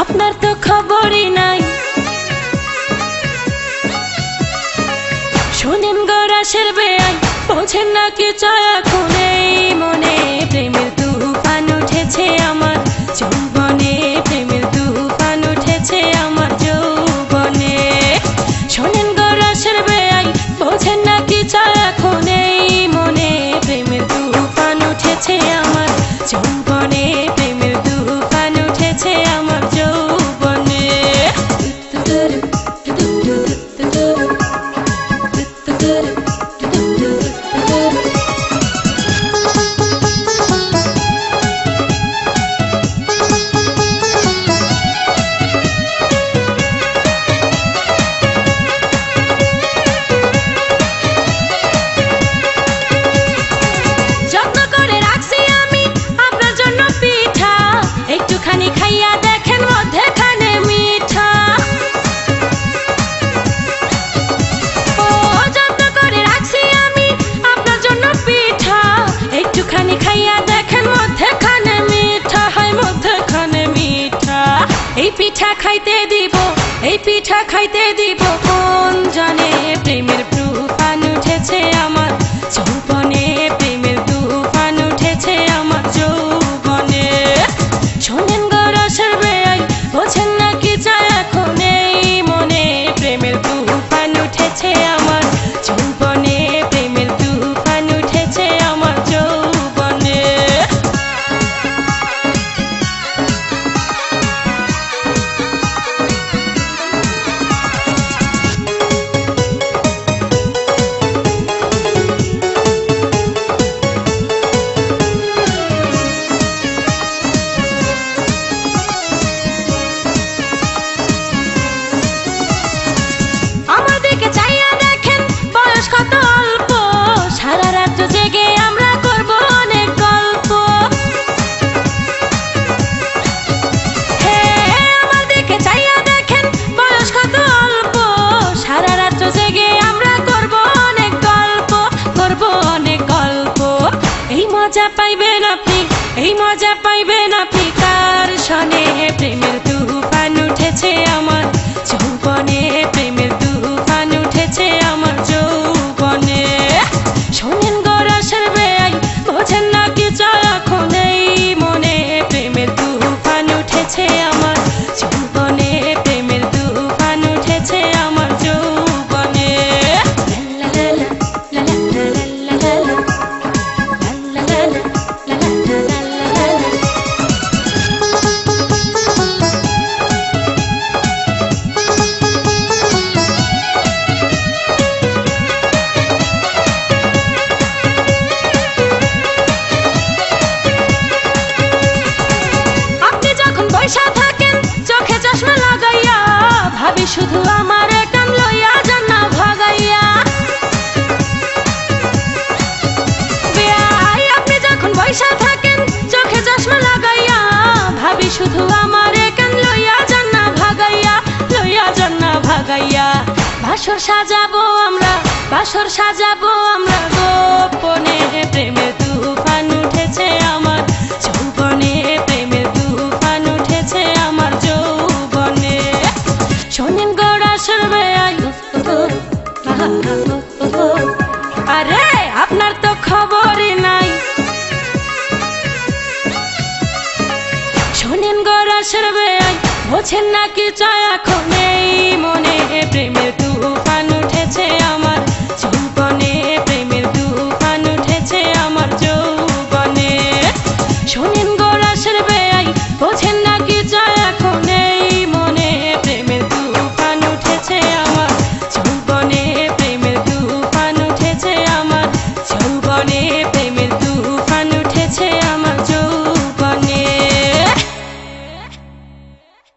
আপনার তো খবরই নাই শোনেন গো রাসের বেআই বোঝেন না কি চয়া খুনে মনে এই পিঠা খাইতে দিব কোন জানে? প্রেমের প্রুফান উঠেছে আমার। মজা পাইবেন আপনি এই মজা পাইবেন আপনি তার সনে প্রেমের ভাবি শুধু আমার টান লইয়া যান না ভাগাইয়া আপনি যখন পয়সা থাকেন, চোখে চশমা লাগাইয়া। ভাবি শুধু আমার কেন লইয়া যান না ভাগাইয়া, লইয়া যান না ভাগাইয়া। ভাসর সাজাবো আমরা, বাসর সাজাবো আমরা গোপনে প্রেম নাকি চায় এখন